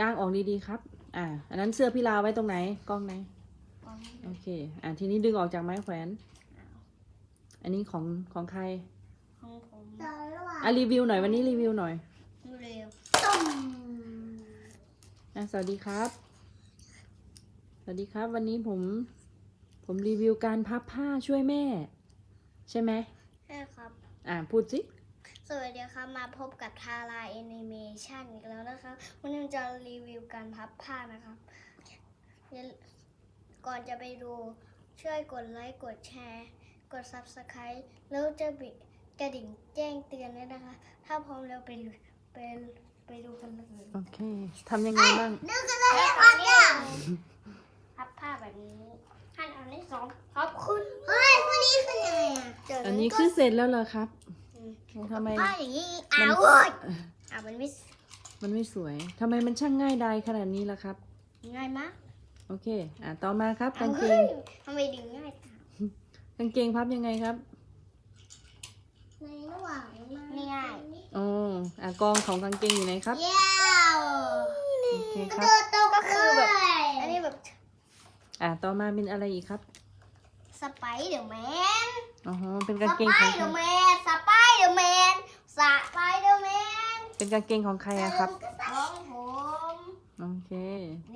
กางออกดีๆครับ อ่า อันนั้นเสื้อพี่ลาไว้ตรงไหน กล้องไหน โอเค อ่าทีนี้ดึงออกจากไม้แขวน อันนี้ของของใครของผมตอนระหว่างอะรีวิวหน่อยวันนี้รีวิวหน่อยเร็วต้มอะสวัสดีครับ สวัสดีครับ วันนี้ผม ผมรีวิวการพับผ้าช่วยแม่ ใช่ไหมใช่ครับ อ่าพูดสิ สวัสดีครับมาพบกับทาราแอนิเมชันอีกแล้วนะครับวันนี้จะรีวิวการพับผ้านะครับอย่าก่อนจะไปดูช่วยกดไลค์กดแชร์ กด Subscribe แล้วจะบิดกระดิ่งแจ้งเตือนด้วยนะคะ ถ้าพร้อมแล้วไปดูไปไปดูกันเลยโอเคทำยังไงบ้างนึกกันเลยให้พักเนี่ยพับผ้าแบบนี้ขั้นตอนที่สองพับขึ้นเฮ้ยคนนี้คือยังไงอะจากอันนี้คือเสร็จแล้วเหรอครับอืม ทำไมผ้าอย่างนี้มัอ้านวเว้ยอะมันไม่มันไม่สวยทำไมมันช่างง่ายดายขนาดนี้ล่ะครับ ง่ายมากโอเค อ่าต่อมาครับเอากางเกเฮ้งยทำไมดึงง่ายจังกางเกงพับยังไงครับในระหว่างง่ายอ๋ออะกองของกางเกงอยู่ไหนครับเย้วโอเคครับเกิดตกก็คือแบบเลยอันนี้แบบอะต่อมาเป็นอะไรอีกครับสไปเดอร์แมนอ๋อเป็นสกางเกงไปของเดใครอร์แมนสไป เดอร์แมนสไปเดอร์แมนเป็นกางเกงของใครอะครับ ของผมโอเค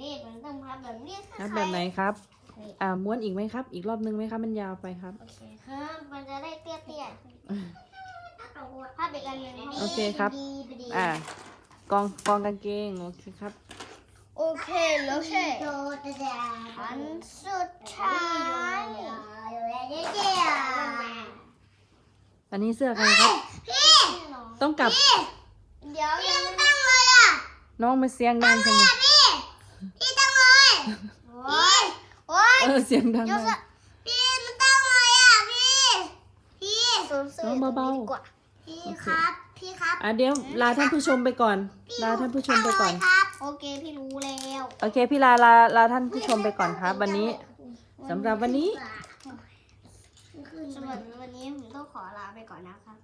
นี่มันต้องพับแบบนี้ค่ะนับแบบไหนครับนี่อ่าม้วนอีกไหมครับ อีกรอบนึงไหมครับ มันยาวไปครับ โอเคครับ มันจะได้เตี้ยๆเอาภาพอีกอันหนึ่งโอเคครับ อ่ากองกองกางเกงโอเคครับ โอเคแล้วใช่โดดแต่อันสุดท้ายเย้เย้ อันนี้เสื้อใครครับต้องกลับเดี๋ยวพี่ยังมันตั้งเลยอะน้องมาเสียงดังจังเลยพี่พี่ตั้งเลยโอ้ยโอ้ยเออเสียงดังเดี๋ยวมาจะกพี่มันตั้งเลยอะพี่พี่สูญเสียน้องเบาๆดีกว่าพี่ครับพี่ครับอะเดี๋ยวลาท่านผู้ชมไปก่อน ลาท่านผู้ชมไปก่อนครับโอเคพี่รู้แล้วโอเคพี่ลาลาลาท่านผู้ชมไปก่อนครับ วันนี้สำหรับวัน นี้สำหรับวันนี้ผมต้องขอลาไปก่อนนะครับ